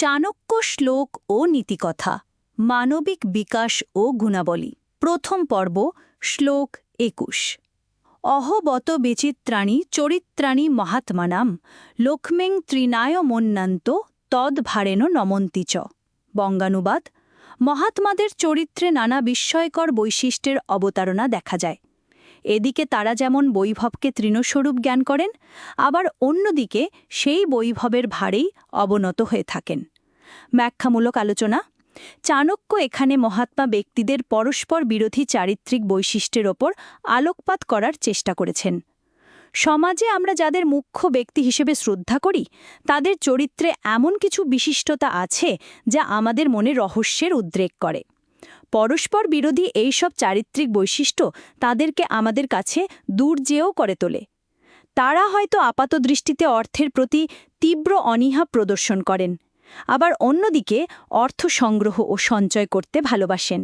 চাণক্য শ্লোক ও নীতিকথা, মানবিক বিকাশ ও গুণাবলী, প্রথম পর্ব, শ্লোক একুশ। অহবত বিচিত্রাণী চরিত্রাণী মহাত্মানাম লক্ষ্মেং ত্রিনায় মন্যান্ত তদ্ভারেণ নমন্তি চ। বঙ্গানুবাদ, মহাত্মাদের চরিত্রে নানা বিস্ময়কর বৈশিষ্ট্যের অবতারণা দেখা যায়। এদিকে তারা যেমন বৈভবকে তৃণস্বরূপ জ্ঞান করেন, আবার অন্যদিকে সেই বৈভবের ভারেই অবনত হয়ে থাকেন। ব্যাখ্যামূলক আলোচনা, চাণক্য এখানে মহাত্মা ব্যক্তিদের পরস্পর বিরোধী চারিত্রিক বৈশিষ্ট্যের ওপর আলোকপাত করার চেষ্টা করেছেন। সমাজে আমরা যাদের মুখ্য ব্যক্তি হিসেবে শ্রদ্ধা করি, তাদের চরিত্রে এমন কিছু বিশিষ্টতা আছে যা আমাদের মনে রহস্যের উদ্রেক করে। পরস্পর বিরোধী এইসব চারিত্রিক বৈশিষ্ট্য তাদেরকে আমাদের কাছে দূর যেও করে তোলে। তারা হয়তো আপাত দৃষ্টিতে অর্থের প্রতি তীব্র অনীহা প্রদর্শন করেন, আবার অন্যদিকে অর্থ সংগ্রহ ও সঞ্চয় করতে ভালোবাসেন।